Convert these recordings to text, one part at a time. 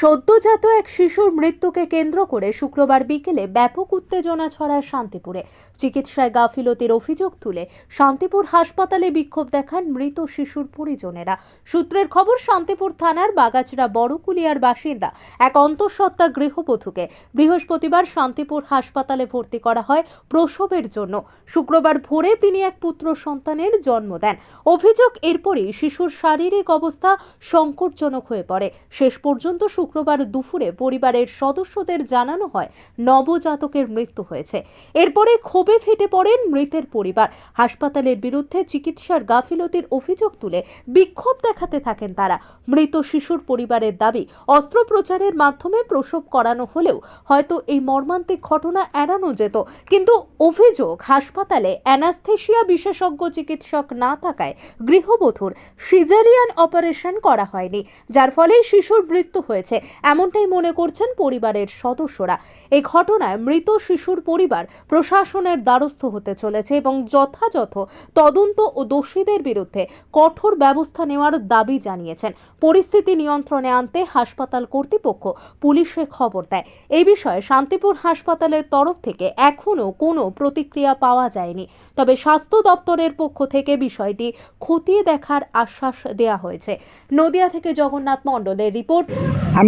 সদ্যজাত এক শিশুর মৃত্যুকে কেন্দ্র করে শুক্রবার বিকেলে ব্যাপক উত্তেজনা ছড়ায় শান্তিপুরে। চিকিৎসায় গাফিলতির অভিযোগ তুলে শান্তিপুর হাসপাতালে বিক্ষোভ দেখান মৃত শিশুর পরিজনেরা। সূত্রের খবর, শান্তিপুর থানার বাগাচড়া বড়কুলিয়ার বাসিন্দা, এক অন্তঃসত্ত্বা গৃহবধূকে বৃহস্পতিবার শান্তিপুর হাসপাতালে ভর্তি করা হয় প্রসবের জন্য। শুক্রবার ভোরে তিনি এক পুত্র সন্তানের জন্ম দেন। অভিযোগ, এরপরই শিশুর শারীরিক অবস্থা সংকটজনক হয়ে পড়ে। শেষ পর্যন্ত শুক্রবার দুপুরে পরিবারের সদস্যদের জানানো হয়, নবজাতকের মৃত্যু হয়েছে। এরপরে ক্ষোভে ফেটে পড়েন মৃতের পরিবার। হাসপাতালের বিরুদ্ধে চিকিৎসার গাফিলতির অভিযোগ তুলে বিক্ষোভ দেখাতে থাকেন তারা। মৃত শিশুর পরিবারের দাবি, অস্ত্রোপচারের মাধ্যমে প্রসব করানো হলেও হয়তো এই মর্মান্তিক ঘটনা এড়ানো যেত। কিন্তু অভিযোগ, হাসপাতালে অ্যানাস্থেশিয়া বিশেষজ্ঞ চিকিৎসক না থাকায় গৃহবধূর সিজারিয়ান অপারেশন করা হয়নি, যার ফলে শিশুর মৃত্যু হয়েছে। এমনটাই মনে করছেন পরিবারের সদস্যরা। এই ঘটনায় মৃত শিশুর পরিবার প্রশাসনের দ্বারস্থ হতে চলেছে এবং যথাযথ তদন্ত ও দোষীদের বিরুদ্ধে কঠোর ব্যবস্থা নেওয়ার দাবি জানিয়েছেন। পরিস্থিতি নিয়ন্ত্রণে আনতে হাসপাতাল কর্তৃপক্ষ পুলিশে খবর দেয়। এই বিষয়ে শান্তিপুর হাসপাতালের তরফ থেকে এখনও কোনো প্রতিক্রিয়া পাওয়া যায়নি। তবে স্বাস্থ্য দপ্তরের পক্ষ থেকে বিষয়টি খতিয়ে দেখার আশ্বাস দেওয়া হয়েছে। নদিয়া থেকে জগন্নাথ মণ্ডলের রিপোর্ট।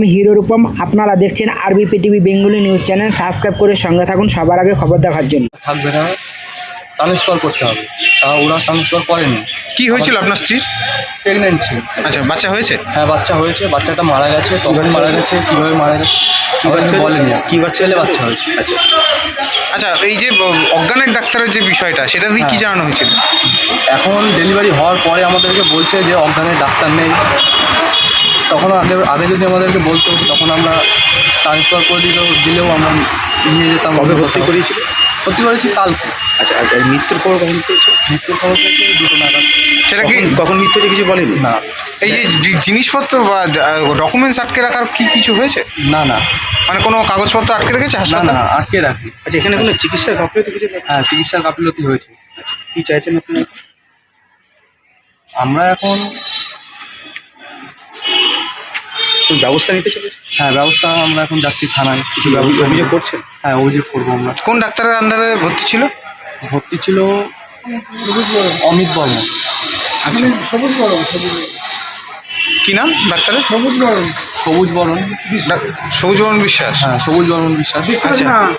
আমি হিরো রূপম আপনারা দেখছেন RBP TV Bengali news channel. Subscribe করে সঙ্গে থাকুন সবার আগে খবর দেখার জন্য। থাকবে না। ট্রান্সফার করতে হবে। তা ওরা ট্রান্সফার করেনি। কি হয়েছিল আপনার স্ত্রীর? প্রেগনেন্ট ছিল আচ্ছা বাচ্চা হয়েছে? হ্যাঁ বাচ্চা হয়েছে। বাচ্চাটা মারা গেছে। তখন মারা গেছে। কীভাবে মারা গেছে? আমাকে বলেনি। কি বাচ্চা ছেলে বাচ্চা হয়েছে? আচ্ছা। আচ্ছা এই যে অজ্ঞানের ডাক্তারের যে বিষয়টা সেটা দিয়ে কি হ্যাঁ। জানানো হয়েছিল? এখন ডেলিভারি হওয়ার পরে আমাদেরকে বলছে যে অজ্ঞানের ডাক্তার নেই। তখন আগে আগে যদি আমাদেরকে বলতো তখন আমরা ট্রান্সফার করে দিলেও দিলেও আমরা নিয়ে যেতাম। কবে ভর্তি করিয়েছিল? ভর্তি করেছি কালকে। আচ্ছা আর মৃত্যুর খবর কখন পেয়েছে? মৃত্যুর খবর পেয়েছে দুটো নাগাদ। সেটা কি? কখন- মৃত্যু হয়েছে কিছু বলেনি? না। এই যে জিনিসপত্র বা ডকুমেন্টস আটকে রাখার কি কিছু হয়েছে? না না। মানে কোনো কাগজপত্র আটকে রেখেছে না হাসপাতাল? না আটকে রাখি। আচ্ছা এখানে কোনো চিকিৎসা গাফিলতি কিছু হ্যাঁ চিকিৎসার গাফিলতি হয়েছে। কি চাইছেন আপনারা আমরা এখন ব্যবস্থা নিতে চলেছে? হ্যাঁ ব্যবস্থা আমরা এখন যাচ্ছি থানায়। কিছু ব্যবস্থা অভিযোগ নিতে। করছেন? হ্যাঁ অভিযোগ করব আমরা। কোন ডাক্তারের আন্ডারে ভর্তি ছিল? ভর্তি ছিল অমিত বর্মন। আচ্ছা। কি নাম ডাক্তারের? সবুজ বরণ। ডাক- সবুজ বরণ বিশ্বাস। হ্যাঁ সবুজ বরণ বিশ্বাস। আচ্ছা।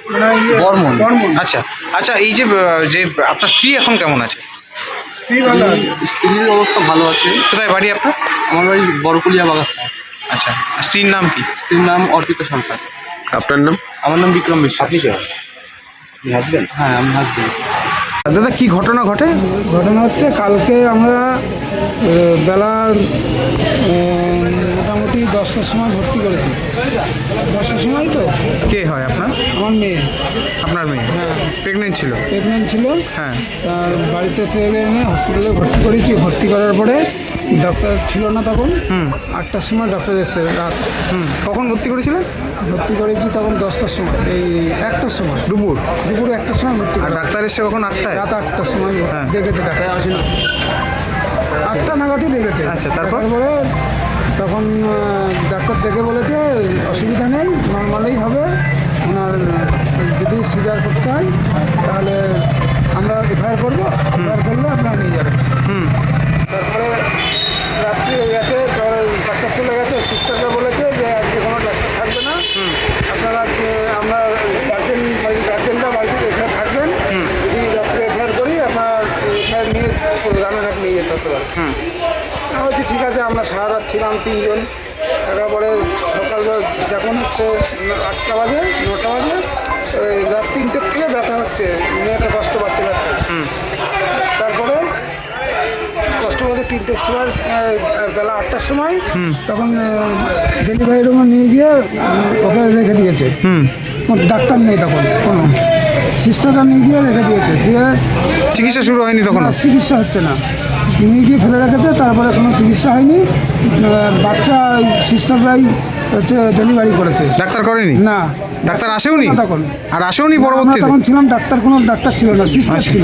বর্মন। আচ্ছা। আচ্ছা এই যে যে আপনার স্ত্রী এখন কেমন আছে? স্ত্রীর অবস্থা ভালো আছে। কোথায় বাড়ি আপনার? আমার বাড়ি বড়কুলিয়া বাগাসা আচ্ছা আর স্ত্রীর নাম কি? স্ত্রীর নাম অর্পিতা সরকার। আপনার নাম? আমার নাম বিক্রম বিশ্বাস। আপনি কে? হন হ্যাঁ আমি হাসবেন্ড দাদা কি ঘটনা ঘটে? ঘটনা হচ্ছে কালকে আমরা বেলা মোটামুটি দশটার সময় ভর্তি করেছি। দশটার সময় তো? কে হয় আপনার? আমার মেয়ে। আপনার মেয়ে? হ্যাঁ। প্রেগনেন্ট ছিল? প্রেগনেন্ট ছিল। হ্যাঁ। তার বাড়িতে থেকে এনে হসপিটালে ভর্তি করেছি। ভর্তি করার পরে ডক্টর ছিল না তখন। আটটার সময় ডক্টর এসছে রাত হুম। কখন ভর্তি করেছিলেন ভর্তি করেছি তখন দশটার সময় এই একটার সময়। দুপুর? দুপুর একটার সময় ভর্তি আর ডাক্তার এসে কখন আটটায়? রাত আটটার সময় হ্যাঁ। দেখেছে ডাক্তার। আসে না আটটা নাগাদই দেখেছে। আচ্ছা, তারপর? তখন ডাক্তার দেখে বলেছে অসুবিধা নেই নর্মালেই হবে। ওনার যদি সিজার করতে হয় তাহলে আমরা এফআইআর করব। এফআইআর করলে আপনারা নিয়ে যাবেন। হুম। তারপরে রাত্রি হয়ে গেছে তারপরে ডাক্তার চলে গেছে সিস্টাররা বলেছে যে আজকে কোনো ডাক্তার থাকবে না আপনারা আজকে আমরা গার্জেন গার্জেনরা বাড়িতে এখানে থাকবেন যদি রাত্রে এফআইআর করি আপনার এফআইআর নিয়ে রানাঘাট নিয়ে যেতে হতে পারে। আমি বলছি ঠিক আছে আমরা সারা রাত ছিলাম তিনজন। তারপরে সকালবেলা যখন হচ্ছে আটটা বাজে নটা বাজে ওই রাত তিনটের থেকে ব্যথা হচ্ছে মেয়েটা কষ্ট পাচ্ছে ব্যথা তারপরে কষ্ট করে তিনটের সময় বেলা আটটার সময় তখন ডেলিভারি রুমে নিয়ে গিয়ে ওকে রেখে দিয়েছে। ডাক্তার নেই তখন কোনো। সিস্টারটা নিয়ে গিয়ে রেখে দিয়েছে। দিয়ে চিকিৎসা শুরু হয়নি তখন চিকিৎসা হচ্ছে না। নিয়ে গিয়ে ফেলে রেখেছে তারপরে কোনো চিকিৎসা হয়নি। বাচ্চা সিস্টাররাই হচ্ছে ডেলিভারি করেছে। ডাক্তার করেনি? না। ডাক্তার আসেওনি? তখন। আর আসেওনি আমরা পরবর্তীতে? তখন ছিলাম ডাক্তার কোনো ডাক্তার ছিল না সিস্টার ছিল।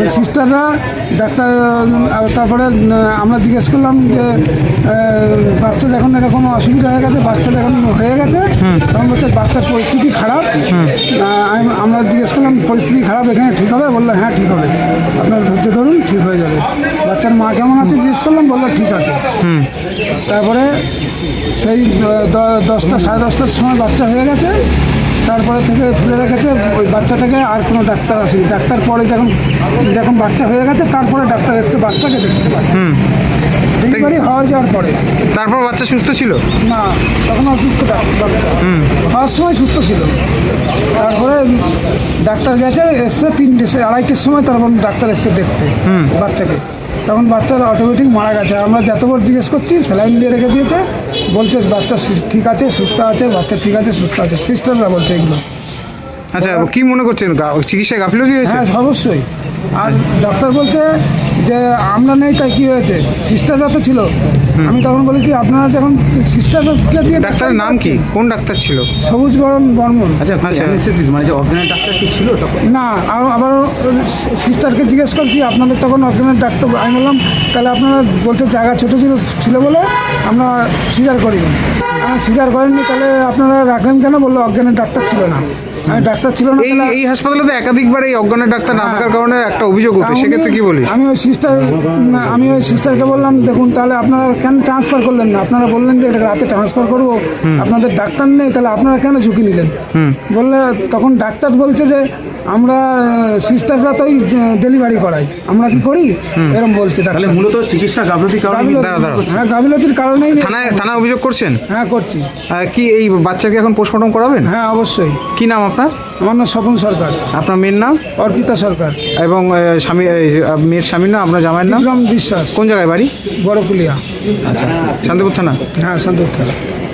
ওই সিস্টাররা ডাক্তার তারপরে আমরা জিজ্ঞেস করলাম যে আহ, বাচ্চার এখন এরকম অসুবিধা হয়ে গেছে বাচ্চার এখন হয়ে গেছে। তখন বলছে বাচ্চার পরিস্থিতি খারাপ আহ, আমি- আমরা জিজ্ঞেস করলাম পরিস্থিতি খারাপ এখানে ঠিক হবে? বলল হ্যাঁ ঠিক হবে। আপনার ধৈর্য ধরুন ঠিক হয়ে যাবে। বাচ্চার মা কেমন আছে জিজ্ঞেস করলাম বলল ঠিক আছে। তারপরে সেই দশটা সাড়ে দশটার সময় বাচ্চা হয়ে গেছে। তারপরে থেকে ফেলে রেখেছে ওই বাচ্চাটাকে আর কোনো ডাক্তার আসেনি। ডাক্তার পরে যখন যখন বাচ্চা হয়ে গেছে তারপরে ডাক্তার এসছে বাচ্চাকে দেখতে পারে ডেলিভারি হওয়া যাওয়ার পরে। তারপর বাচ্চা সুস্থ ছিল? না তখন অসুস্থ বাচ্চা। হওয়ার সময় সুস্থ ছিল। তারপরে ডাক্তার গেছে এসছে তিনটে আড়াইটের সময় তারপর ডাক্তার এসছে দেখতে বাচ্চাকে। তখন বাচ্চারা অটোমেটিক মারা গেছে। আমরা যতবার জিজ্ঞেস করছি স্যালাইন দিয়ে রেখে দিয়েছে। বলছে বাচ্চা ঠিক আছে সুস্থ আছে বাচ্চা ঠিক আছে সুস্থ আছে। সিস্টাররা বলছে এগুলো। আচ্ছা কি মনে করছেন? চিকিৎসায় গাফিলতি হয়েছে? হ্যাঁ অবশ্যই। আর ডাক্তার বলছে যে আমরা নেই তাই কি হয়েছে? সিস্টাররা তো ছিল। আমি তখন বলেছি আপনারা যখন সিস্টারকে দিয়ে ডাক্তারের নাম কি? কোন ডাক্তার ছিল? সবুজ বরণ বর্মন আচ্ছা আচ্ছা। মানে যে অজ্ঞানের ডাক্তার কি ছিল তখন? না আর আবার সিস্টারকে জিজ্ঞেস করছি আপনাদের তখন অজ্ঞানের ডাক্তার আমি বললাম তাহলে আপনারা বলছে জায়গা ছোটো ছিল ছিল বলে আমরা স্বীকার করিনি। স্বীকার করেননি তাহলে আপনারা রাখলেন কেন? বলল অজ্ঞানের ডাক্তার ছিল না। ডাক্তার ছিল না এই এই হাসপাতালে তো একাধিকবার এই অজ্ঞানের ডাক্তার না থাকার কারণে একটা অভিযোগ উঠে। সেক্ষেত্রে কি বলিস? আমি ওই সিস্টার আমি ওই সিস্টারকে বললাম দেখুন তাহলে আপনারা কেন ট্রান্সফার করলেন না? আপনারা বললেন যে এটা রাতে ট্রান্সফার করব। আপনাদের ডাক্তার নেই তাহলে আপনারা কেন ঝুঁকি নিলেন? বললে তখন ডাক্তার বলছে যে আমরা সিস্টাররা তো ডেলিভারি করাই আমরা কি করি? এরকম বলছে তাহলে মূলত চিকিৎসা গাফলতির কারণে। হ্যাঁ গাফিলতির কারণেই থানায় থানায় অভিযোগ করছেন? হ্যাঁ করছি। কি এই বাচ্চাকে এখন পোস্টমর্টম করাবেন? হ্যাঁ অবশ্যই। কি নাম আপনার? আমার নাম স্বপন সরকার। আপনার মেয়ের নাম? অর্পিতা সরকার। এবং স্বামী মেয়ের স্বামীর নাম আপনার জামাইয়ের নাম? বিশ্বাস। কোন জায়গায় বাড়ি? বড়কুলিয়া। শান্তিপুর থানা? হ্যাঁ সন্তোষ